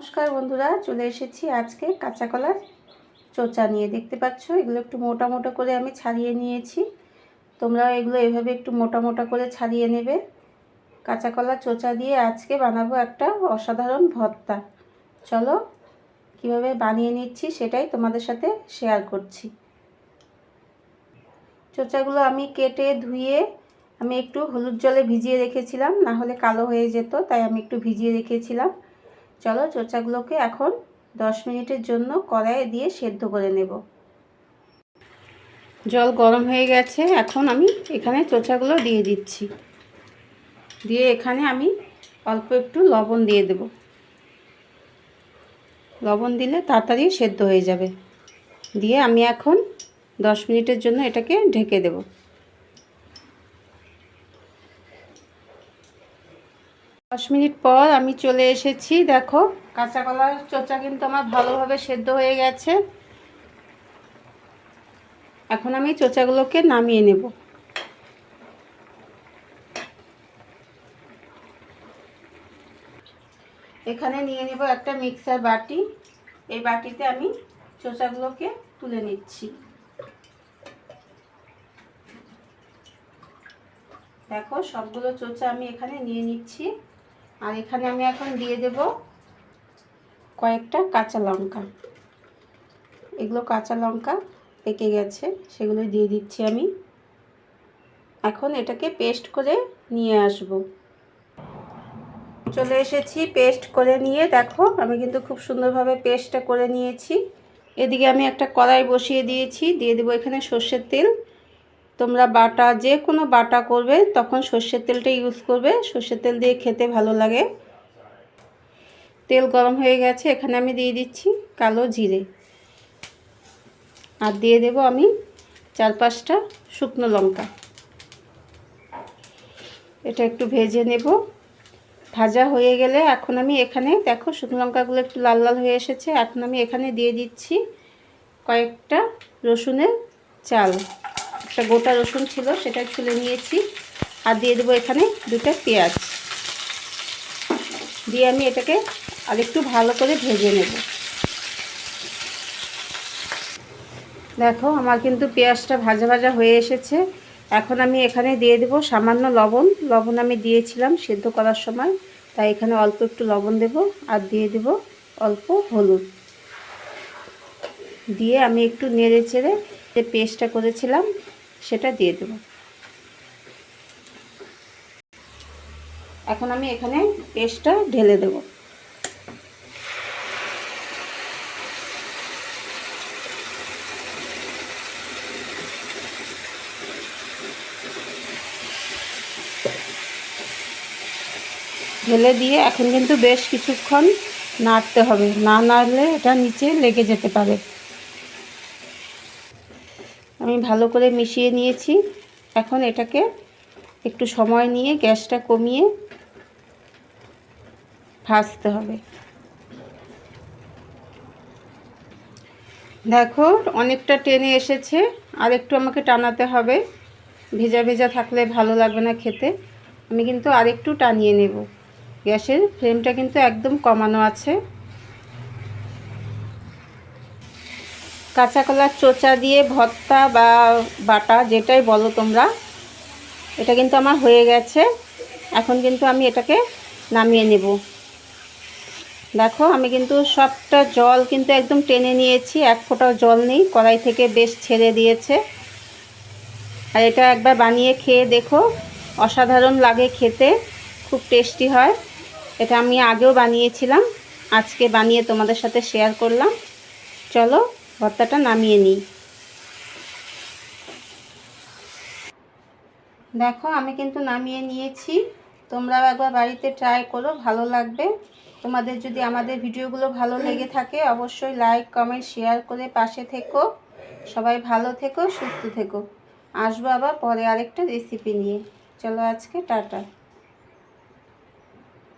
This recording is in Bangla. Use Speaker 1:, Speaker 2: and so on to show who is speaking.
Speaker 1: নমস্কার বন্ধুরা, চলে এসেছি আজকে কাঁচা কলার চোচা নিয়ে। দেখতে পাচ্ছ, এগুলো একটু মোটা মোটা করে আমি ছাড়িয়ে নিয়েছি। তোমরাও এগুলো এভাবে একটু মোটা মোটা করে ছাড়িয়ে নেবে। কাঁচা কলার চোচা দিয়ে আজকে বানাবো একটা অসাধারণ ভর্তা। চলো, কীভাবে বানিয়ে নিচ্ছি সেটাই তোমাদের সাথে শেয়ার করছি। চোচাগুলো আমি কেটে ধুয়ে আমি একটু হলুদ জলে ভিজিয়ে রেখেছিলাম, না হলে কালো হয়ে যেত, তাই আমি একটু ভিজিয়ে রেখেছিলাম। চলো চোচাগুলোকে এখন দশ মিনিটের জন্য কড়াইয়ে দিয়ে সেদ্ধ করে নেব। জল গরম হয়ে গেছে, এখন আমি এখানে চোচাগুলো দিয়ে দিচ্ছি। দিয়ে এখানে আমি অল্প একটু লবণ দিয়ে দেব। লবণ দিলে তাড়াতাড়ি সেদ্ধ হয়ে যাবে। দিয়ে আমি এখন দশ মিনিটের জন্য এটাকে ঢেকে দেব। দশ মিনিট পর আমি চলে এসেছি, দেখো। কাঁচা কলার চোচা কিন্তু আমার ভালোভাবে সেদ্ধ হয়ে গেছে। এখন আমি চোচাগুলোকে নামিয়ে নেব। এখানে নিয়ে নেব একটা মিক্সার বাটি। এই বাটিতে আমি চোচাগুলোকে তুলে নিচ্ছি। দেখো, সবগুলো চোচা আমি এখানে নিয়ে নিচ্ছি। আর এখানে আমি এখন দিয়ে দেব কয়েকটা কাঁচা লঙ্কা। এগুলো কাঁচা লঙ্কা পেকে গেছে, সেগুলো দিয়ে দিচ্ছি আমি। এখন এটাকে পেস্ট করে নিয়ে আসব। চলে এসেছি পেস্ট করে নিয়ে। দেখো, আমি কিন্তু খুব সুন্দরভাবে পেস্টটা করে নিয়েছি। এদিকে আমি একটা কড়াই বসিয়ে দিয়েছি, দিয়ে দেবো এখানে সর্ষের তেল। তোমরা বাটা, যে কোনো বাটা করবে, তখন সর্ষের তেলটা ইউজ করবে। সর্ষের তেল দিয়ে খেতে ভালো লাগে। তেল গরম হয়ে গেছে, এখানে আমি দিয়ে দিচ্ছি কালো জিরে। আর দিয়ে দেব আমি চার পাঁচটা শুকনো লঙ্কা। এটা একটু ভেজে নেব। ভাজা হয়ে গেলে এখন আমি এখানে, দেখো শুকনো লঙ্কাগুলো একটু লাল লাল হয়ে এসেছে, এখন আমি এখানে দিয়ে দিচ্ছি কয়েকটা রসুনের চাল। একটা গোটা রসুন ছিল, সেটা ছুলে নিয়েছি। আর দিয়ে দেবো এখানে দুটা পেঁয়াজ। দিয়ে আমি এটাকে আর একটু ভালো করে ভেজে নেব। দেখো, আমার কিন্তু পেঁয়াজটা ভাজা ভাজা হয়ে এসেছে। এখন আমি এখানে দিয়ে দেব সামান্য লবণ। লবণ আমি দিয়েছিলাম সেদ্ধ করার সময়, তাই এখানে অল্প একটু লবণ দেব আর দিয়ে দেব অল্প হলুদ। দিয়ে আমি একটু নেড়ে চেড়ে যে পেস্টটা করেছিলাম সেটা দিয়ে দেব। এখন আমি এখানে পেস্টটা ঢেলে দেব। ঢেলে দিয়ে এখন কিন্তু বেশ কিছুক্ষণ নাড়তে হবে। না নাড়লে এটা নিচে লেগে যেতে পারে। আমি ভালো করে মিশিয়ে নিয়েছি। এখন এটাকে একটু সময় নিয়ে গ্যাসটা কমিয়ে ভাজতে হবে। দেখো, অনেকটা টেনে এসেছে। আর একটু আমাকে টানাতে হবে। ভেজা ভেজা থাকলে ভালো লাগবে না খেতে। আমি কিন্তু আরেকটু টানিয়ে নেব। গ্যাসের ফ্লেমটা কিন্তু একদম কমানো আছে। কাঁচা কলার চোচা দিয়ে ভর্তা বা বাটা, যেটাই বলো তোমরা। এটা কিন্তু আমার হয়ে গেছে। এখন কিন্তু আমি এটাকে নামিয়ে নেব। দেখো, আমি কিন্তু সবটা জল কিন্তু একদম টেনে নিয়েছি। এক ফোঁটাও জল নেই, কড়াই থেকে বেশ ছেড়ে দিয়েছে। আর এটা একবার বানিয়ে খেয়ে দেখো, অসাধারণ লাগে খেতে, খুব টেস্টি হয়। এটা আমি আগেও বানিয়েছিলাম, আজকে বানিয়ে তোমাদের সাথে শেয়ার করলাম। চলো ভর্তাটা নামিয়ে নিই। দেখো, আমি কিন্তু নামিয়ে নিয়েছি। তোমরাও একবার বাড়িতে ট্রাই করো, ভালো লাগবে। তোমাদের যদি আমাদের ভিডিওগুলো ভালো লেগে থাকে, অবশ্যই লাইক কমেন্ট শেয়ার করে পাশে থেকো। সবাই ভালো থেকো, সুস্থ থেকো। আসব আবার পরে আরেকটা রেসিপি নিয়ে। চলো আজকে টাটা।